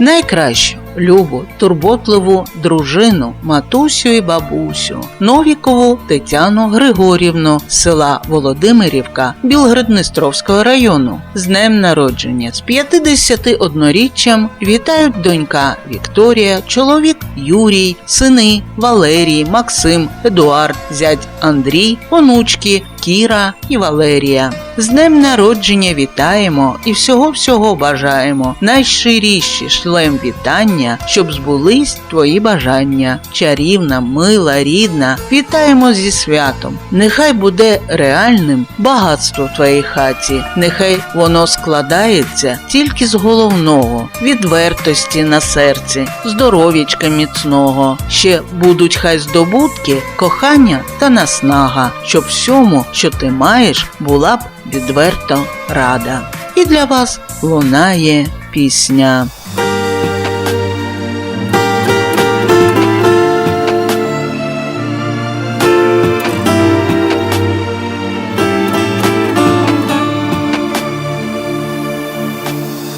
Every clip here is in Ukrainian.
найкращу, любу, турботливу дружину, матусю і бабусю, Новікову Тетяну Григорівну з села Володимирівка Білгород-Дністровського району. З днем народження з 51-річчям вітають донька Вікторія, чоловік Юрій, сини Валерій, Максим, Едуард, зять Андрій, онучки Кіра і Валерія. З днем народження вітаємо і всього-всього бажаємо. Найщиріші шлем вітання, щоб збулись твої бажання. Чарівна, мила, рідна, вітаємо зі святом. Нехай буде реальним багатство в твоїй хаті, нехай воно складається тільки з головного, відвертості на серці, здоров'ячка міцного. Ще будуть хай здобутки, кохання та наснага, щоб всьому, що ти маєш, була б відверто рада. І для вас лунає пісня.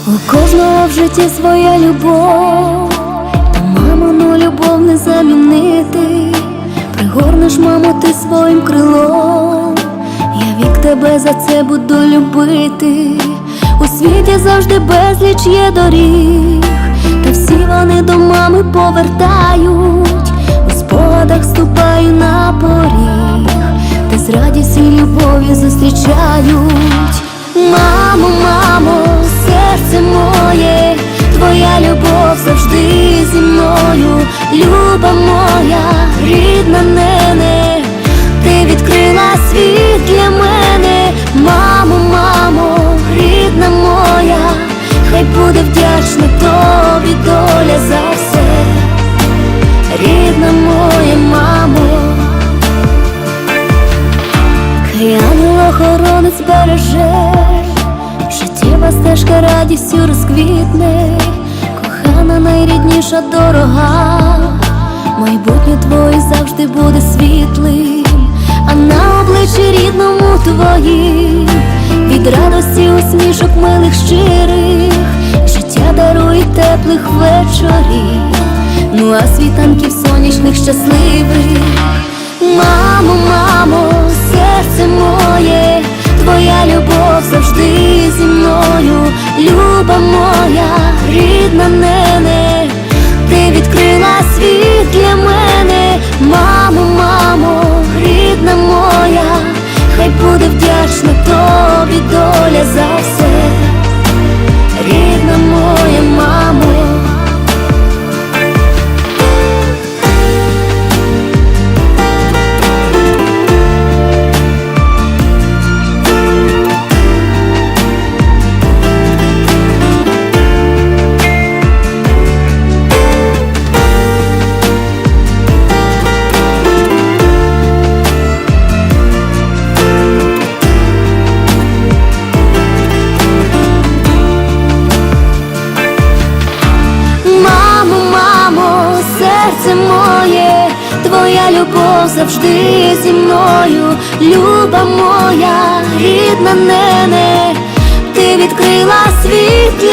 У кожного в житті своя любов, та мамину любов не замінити. Пригорнеш, мамо, ти своїм крилом. Тебе за це буду любити. У світі завжди безліч є доріг, та всі вони до мами повертають. У спогадах ступаю на поріг, та з радістю й любов'ю зустрічають. Мамо, мамо, буде вдячна тобі доля за все, рідна моя мамо. Хай ангел-охоронець береже, життєва стежка радістю розквітне, кохана найрідніша дорога, майбутнє твоє завжди буде світлим, а на обличчі рідному твоїм. Від радості усмішок милих щирих, дарує теплих вечорів, ну а світанків сонячних щасливих. Мамо, мамо, серце моє, твоя любов завжди зі мною, люба моя, рідна нене, ти відкрила світ для мене, серце моє, твоя любов завжди зі мною, люба моя, рідна нене, ти відкрила світ